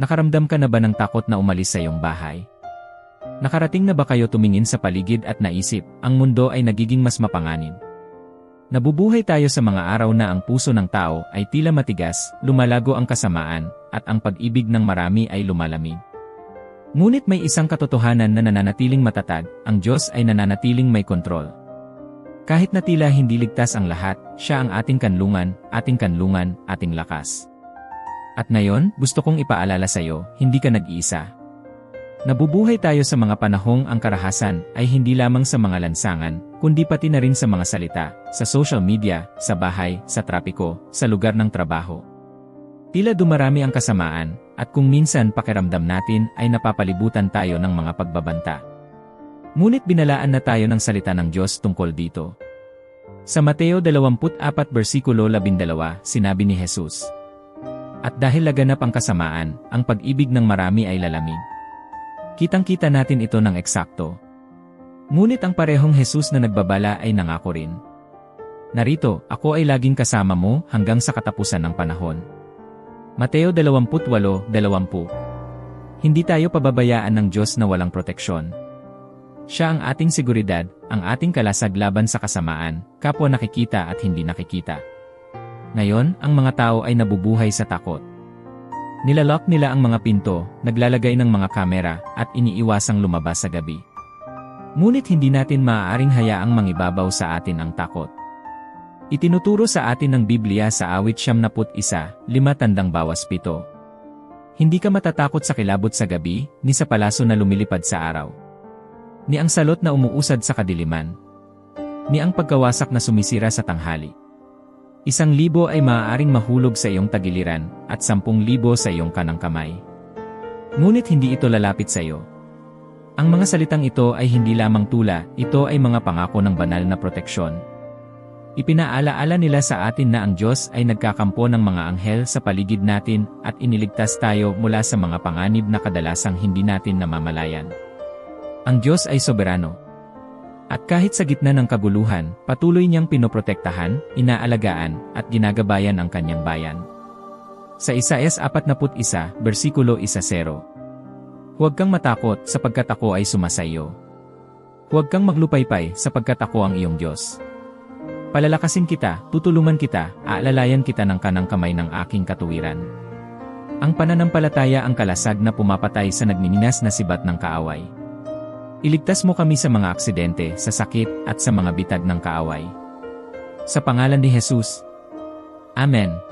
Nakaramdam ka na ba ng takot na umalis sa iyong bahay? Nakarating na ba kayo tumingin sa paligid at naisip, ang mundo ay nagiging mas mapanganib? Nabubuhay tayo sa mga araw na ang puso ng tao ay tila matigas, lumalago ang kasamaan, at ang pag-ibig ng marami ay lumalamig. Ngunit may isang katotohanan na nananatiling matatag, ang Diyos ay nananatiling may kontrol. Kahit na tila hindi ligtas ang lahat, siya ang ating kanlungan, ating kanlungan, ating lakas. At ngayon, gusto kong ipaalala sa iyo, hindi ka nag-iisa. Nabubuhay tayo sa mga panahong ang karahasan ay hindi lamang sa mga lansangan, kundi pati na rin sa mga salita, sa social media, sa bahay, sa trapiko, sa lugar ng trabaho. Tila dumarami ang kasamaan, at kung minsan pakiramdam natin ay napapalibutan tayo ng mga pagbabanta. Ngunit binalaan na tayo ng salita ng Diyos tungkol dito. Sa Mateo 24 versikulo 12, sinabi ni Jesus, At dahil laganap ang kasamaan, ang pag-ibig ng marami ay lalamig. Kitang-kita natin ito ng eksakto. Ngunit ang parehong Jesus na nagbabala ay nangako rin. Narito, ako ay laging kasama mo hanggang sa katapusan ng panahon. Mateo 28:20 Hindi tayo pababayaan ng Diyos na walang proteksyon. Siya ang ating seguridad, ang ating kalasag laban sa kasamaan, kapwa nakikita at hindi nakikita. Ngayon, ang mga tao ay nabubuhay sa takot. Nilalock nila ang mga pinto, naglalagay ng mga kamera, at iniiwasang lumabas sa gabi. Ngunit hindi natin maaaring hayaang mangibabaw sa atin ang takot. Itinuturo sa atin ng Biblia sa awit siyam naput isa, lima tandang bawas pito. Hindi ka matatakot sa kilabot sa gabi, ni sa palaso na lumilipad sa araw. Ni ang salot na umuusad sa kadiliman. Ni ang pagkawasak na sumisira sa tanghali. Isang libo ay maaaring mahulog sa iyong tagiliran, at sampung libo sa iyong kanang kamay. Ngunit hindi ito lalapit sa iyo. Ang mga salitang ito ay hindi lamang tula, ito ay mga pangako ng banal na proteksyon. Ipinaalaala nila sa atin na ang Diyos ay nagkakampo ng mga anghel sa paligid natin at iniligtas tayo mula sa mga panganib na kadalasang hindi natin namamalayan. Ang Diyos ay soberano. At kahit sa gitna ng kaguluhan, patuloy niyang pinoprotektahan, inaalagaan, at ginagabayan ang kanyang bayan. Sa Isaias 41, versikulo 1-0 Huwag kang matakot sapagkat ako ay sumasayo. Huwag kang maglupaypay sapagkat ako ang iyong Diyos. Palalakasin kita, tutulungan kita, aalalayan kita ng kanang kamay ng aking katuwiran. Ang pananampalataya ang kalasag na pumapatay sa nagnininas na sibat ng kaaway. Iligtas mo kami sa mga aksidente, sa sakit, at sa mga bitag ng kaaway. Sa pangalan ni Jesus. Amen.